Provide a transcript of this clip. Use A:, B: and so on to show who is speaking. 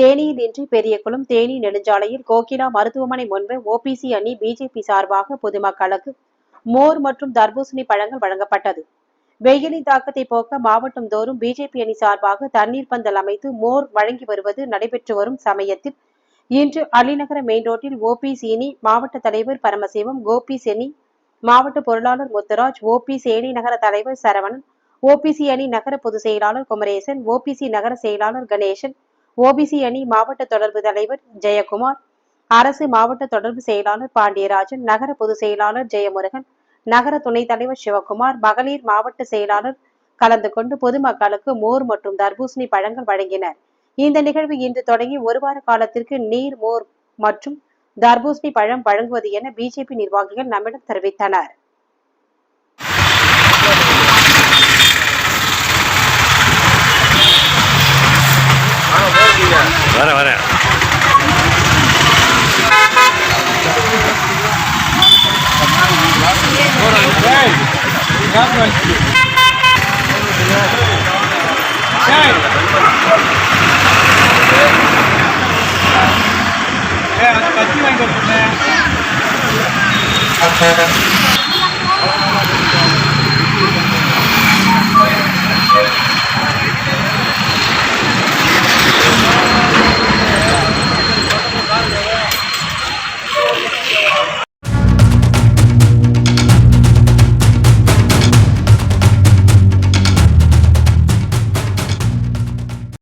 A: தேனியில் இன்றி பெரியகுளம் தேனி நெடுஞ்சாலையில் கோகிலா மருத்துவமனை முன்பு ஓபிசி அணி பிஜேபி சார்பாக பொதுமக்களுக்கு மோர் மற்றும் தர்பூசணி பழங்கள் வழங்கப்பட்டது. வெயிலின் தாக்கத்தை போக்க மாவட்டம் தோறும் பிஜேபி அணி சார்பாக தண்ணீர் பந்தல் அமைத்து மோர் வழங்கி வருவது நடைபெற்று வரும் சமயத்தில் இன்று அலிநகர மெயின் ரோட்டில் ஓபிசி அணி மாவட்ட தலைவர் பரமசிவம் கோபி செனி மாவட்ட பொருளாளர் முத்துராஜ் ஓபி சேனை நகர தலைவர் சரவணன் ஓபிசி அணி நகர பொதுச் செயலாளர் குமரேசன் ஓபிசி நகர செயலாளர் கணேசன் ஓபிசி அணி மாவட்ட தொடர்பு தலைவர் ஜெயக்குமார் அரசு மாவட்ட தொடர்பு செயலாளர் பாண்டியராஜன் நகர பொதுச் செயலாளர் ஜெயமுருகன் நகர துணைத் தலைவர் சிவக்குமார் மகளிர் மாவட்ட செயலாளர் கலந்து கொண்டு பொதுமக்களுக்கு மோர் மற்றும் தர்பூசணி பழங்கள் வழங்கினர். இந்த நிகழ்வு இன்று தொடங்கி ஒரு வார காலத்திற்கு நீர் மோர் மற்றும் தர்பூசணி பழம் வழங்குவது என பிஜேபி நிர்வாகிகள் நம்மிடம் தெரிவித்தனர்.
B: வரேன் வரேன்
C: கட்சி வாங்கிட்டு